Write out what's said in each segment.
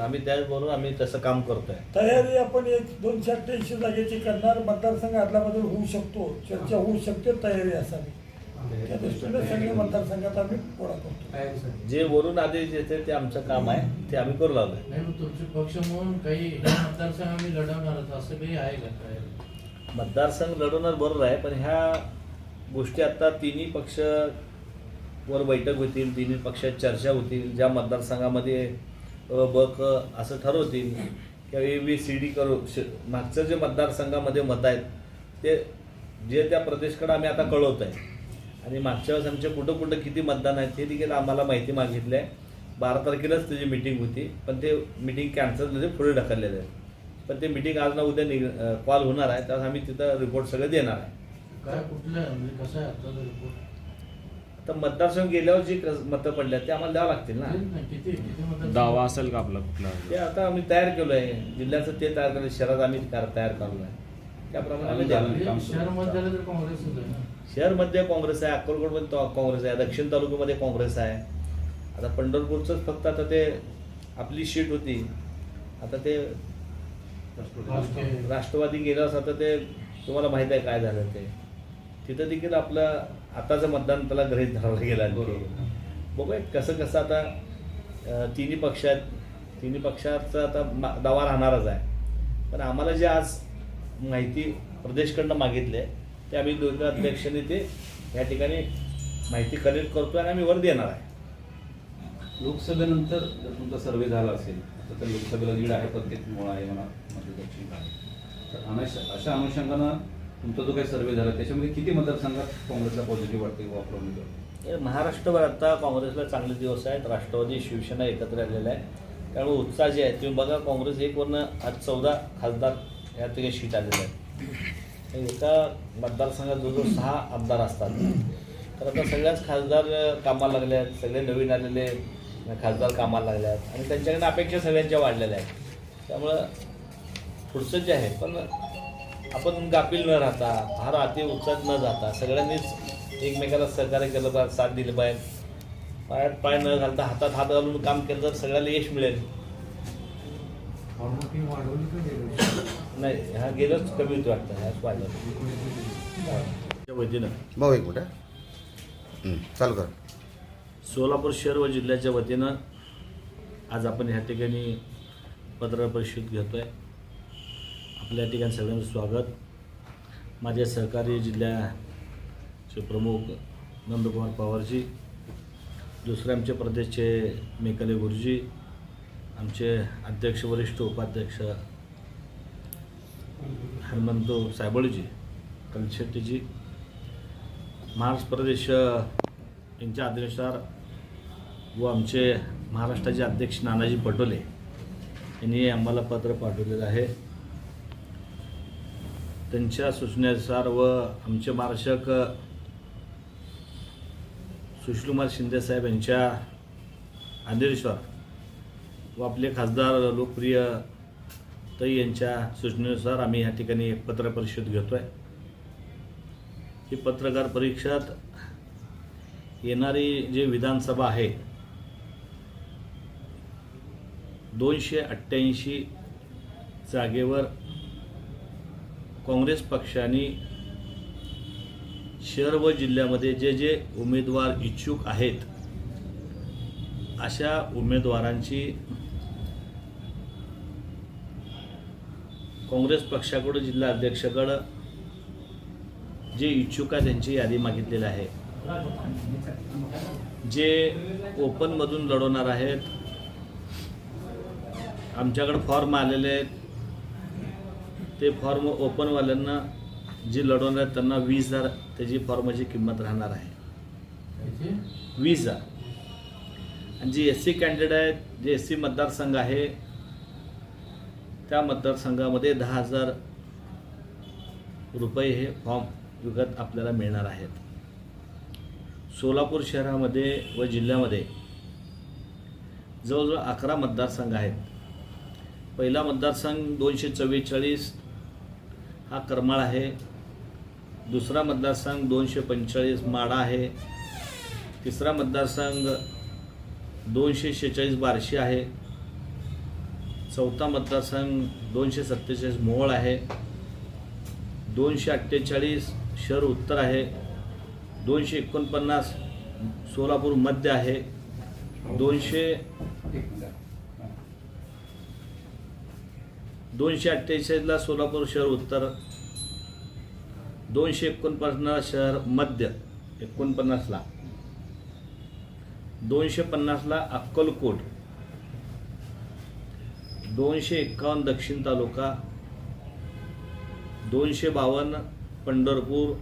आम्ही त्याचबरोबर आम्ही तसं काम करतोय. तयारी आपण एक दोनशे अठ्ठ्याऐंशी जागेची करणार मतदारसंघ आदलाबदल होऊ शकतो चर्चा होऊ शकते तयारी असावी. त्या दृष्टीने सगळे मतदारसंघात आम्ही पोळा करतो. जे वरून आदेश येते ते आमचं काम आहे ते आम्ही करू लागलोय. नाही मग तुमचे पक्ष म्हणून काही मतदारसंघ आम्ही लढवणारच असं काही आहे का काय? मतदारसंघ लढवणार बरोबर आहे पण ह्या गोष्टी आता तिन्ही पक्ष वर बैठक होतील तिन्ही पक्षात चर्चा होतील ज्या मतदारसंघामध्ये अ ब क असं ठरवतील किंवा ए बी सी डी करू. श- मागचं जे मतदारसंघामध्ये मत आहेत ते जे त्या प्रदेशकडे आम्ही आता कळवत आहे. आणि मागच्या वेळेस आमचे कुठं कुठं किती मतदान आहेत ते देखील आम्हाला माहिती मागितली. आहे बारा तारखेलाच त्याची मिटिंग होती पण ते मिटिंग कॅन्सल पुढे ढकललेलं आहे पण ते मिटिंग आज ना उद्या निघ कॉल होणार आहे त्यावेळेस आम्ही तिथं रिपोर्ट सगळे देणार आहे. काय कुठलं म्हणजे कसं आहे रिपोर्ट आता मतदारसंघ गेल्यावर जी मतं पडल्या ते आम्हाला द्यावं लागतील ना? किती किती मतदारसंघ दावा असेल का आपला कुठला? ते आता आम्ही तयार केलो आहे जिल्ह्याचं ते तयार केलं शहरात आम्ही कार- तयार करलो आहे त्याप्रमाणे आम्ही द्यावं शहरमध्ये झालं तर काँग्रेसच आहे शहरमध्ये काँग्रेस आहे अक्कलकोटमध्ये तो- काँग्रेस आहे दक्षिण तालुक्यामध्ये काँग्रेस आहे. आता पंढरपूरचंच फक्त आता ते आपली शीट होती. आता ते राष्ट्रवादी गेल्यावर आता ते तुम्हाला माहीत आहे काय झालं ते. तिथं देखील आपलं आताचं मतदान त्याला गृहीत धरायला गेलं. बघूया कसं कसं आता तिन्ही पक्ष आहेत तिन्ही पक्षाचा आता मा- दावा राहणारच आहे. पण आम्हाला जे आज माहिती प्रदेशकडनं मागितले ते आम्ही दोघं अध्यक्षांनी ते या ठिकाणी माहिती कलेक्ट करतोय आणि आम्ही वर देणार आहे. लोकसभेनंतर जर तुमचा सर्वे झाला असेल तर त्या लोकसभेला लीड आहे प्रत्येक मुळा आहे म्हणा मध्य दक्षिण आहे तर अशा अनुषंगानं तुमचा जो काही सर्वे झाला त्याच्यामध्ये किती मतदारसंघात काँग्रेसला पॉझिटिव्ह वाटते वापरून महाराष्ट्रभर आता काँग्रेसला चांगले दिवस आहेत. राष्ट्रवादी शिवसेना एकत्र आलेला आहे त्यामुळे उत्साह जे आहे तुम्ही बघा काँग्रेस एकवरनं आज चौदा खासदार या ठिकाणी शीट आलेलं आहे एका मतदारसंघात जो सहा आमदार असतात. तर आता सगळ्याच खासदार कामाला लागले आहेत. सगळे नवीन आलेले खासदार कामाला लागले आहेत. आणि त्यांच्याकडनं अपेक्षा सगळ्यांच्या वाढलेल्या आहेत. त्यामुळं पुढचं जे आहे पण आपण गाफील न राहता फार अति उत्साहात न जाता सगळ्यांनीच एकमेकाला सहकार्य केलं पाहिजे साथ दिली पाहिजे. पायात पाय न घालता हातात हात घालून काम केलं तर सगळ्याला यश मिळेल. नाही ह्या गेलंच कमी होती वाटतं ह्याच पाहिलं त्या वतीनं भाऊ एक हं, चालू कर. सोलापूर शहर व जिल्ह्याच्या वतीनं आज आपण ह्या ठिकाणी पत्रकार परिषद घेतो आहे आपल्या ठिकाणी सगळ्यांचं स्वागत. माझ्या सहकारी जिल्ह्याचे प्रमुख नंदकुमार पवारजी दुसरे आमचे प्रदेशचे मेकले गुरुजी आमचे अध्यक्ष वरिष्ठ उपाध्यक्ष हनुमंत सायबळजी कलशेट्टीजी महाराष्ट्र प्रदेश यांच्या आदेशानुसार व आमचे महाराष्ट्राचे अध्यक्ष नानाजी पटोले यांनी आम्हाला पत्र पाठवलेलं आहे. त्यांच्या सूचनेनुसार व आमचे मार्शक सुशीलकुमार शिंदेसाहेब यांच्या आदेशानुसार व आपले खासदार लोकप्रिय तई यांच्या सूचनेनुसार आम्ही या ठिकाणी एक पत्र परिषद घेतो आहे ही पत्रकार परिषद येणारी जे विधानसभा आहे दोनशे अठ्ठ्याऐंशी जागेवर काँग्रेस पक्षाने शहर व जिल्ह्यामध्ये जे जे उमेदवार इच्छुक आहेत अशा उमेदवारांची काँग्रेस पक्षाकडून जिल्हा अध्यक्षाकडं जे इच्छुक आहे त्यांची यादी मागितलेली आहे. जे ओपनमधून लढवणार आहेत आमच्याकडे फॉर्म आलेले आहेत ते फॉर्म ओपनवाल्यांना जे लढवणार आहेत त्यांना वीस हजार त्याची फॉर्माची किंमत राहणार आहे? वीस हजार. आणि जे एस सी कॅन्डिडेट आहेत जे एस सी मतदारसंघ आहे त्या मतदारसंघामध्ये दहा हजार रुपये हे फॉर्म विकत आपल्याला मिळणार आहेत. सोलापूर शहरामध्ये व जिल्ह्यामध्ये जवळजवळ अकरा मतदारसंघ आहेत. पहिला मतदारसंघ दोनशे चव्वेचाळीस हा करमाळ आहे. दुसरा मतदारसंघ दोनशे पंचेचाळीस माडा आहे. तिसरा मतदारसंघ दोनशे शेहेचाळीस बार्शी आहे. चौथा मतदारसंघ दोनशे सत्तेचाळीस मोहोळ आहे. दोनशे अठ्ठेचाळीस शहर उत्तर आहे. दोनशे एकोणपन्नास सोलापूर मध्य आहे. दोनशे एक मिनिट. हां. दोनशे अठ्ठेचाळीसला सोलापूर शहर उत्तर दोनशे एकोणपन्नास शहर मध्य एकोणपन्नासला. दोनशे पन्नासला अक्कलकोट. दोनशे एकावन्न दक्षिण तालुका. दोनशे बावन्न पंढरपूर.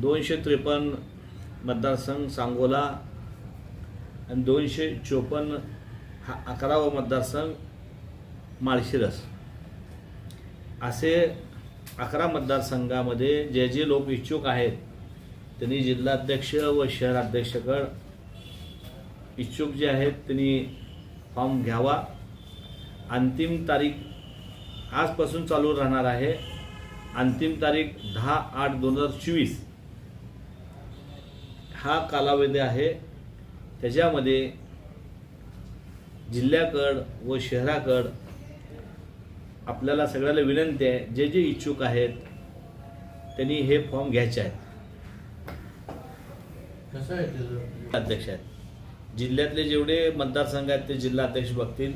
दोनशे त्रेपन्न मतदारसंघ सांगोला. आणि दोनशे चोपन्न हा अकरावा मतदारसंघ माळशिरस. असे अकरा मतदारसंघामध्ये जे जे लोक इच्छुक आहेत त्यांनी जिल्हाध्यक्ष व शहराध्यक्षकड इच्छुक जे आहेत त्यांनी फॉर्म घ्यावा. अंतिम तारीख आजपासून चालू राहणार आहे. अंतिम तारीख दहा आठ दोन हजार चोवीस. हा कालावधी आहे. त्याच्यामध्ये जिल्ह्याकड व शहराकड आपल्याला सगळ्याला विनंती आहे जे जे इच्छुक आहेत त्यांनी हे फॉर्म घ्यायचे आहेत. कसं आहे त्याचं अध्यक्ष आहेत. जिल्ह्यातले जेवढे मतदारसंघ आहेत ते जिल्हाध्यक्ष बघतील.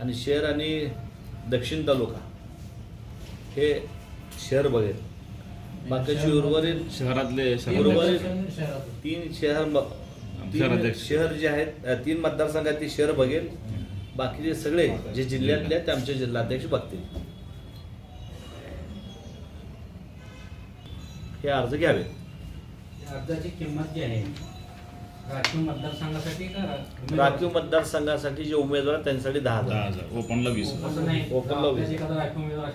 आणि शहर आणि दक्षिण तालुका हे शहर बघेल. बाकीची उर्वरित शहरातले उर्वरित. तीन शहर. शहर जे आहेत तीन मतदारसंघ आहेत ते शहर बघेल. बाकीचे सगळे जे जिल्ह्यातले आहेत ते आमचे जिल्हाध्यक्ष बघतील. हे अर्ज घ्यावे. अर्जाची किंमत जी आहे राखीव मतदारसंघासाठी का राखीव मतदारसंघासाठी जे उमेदवार त्यांच्यासाठी दहा हजार. ओपनला वीस ओपनला वीस. राखीव उमेदवार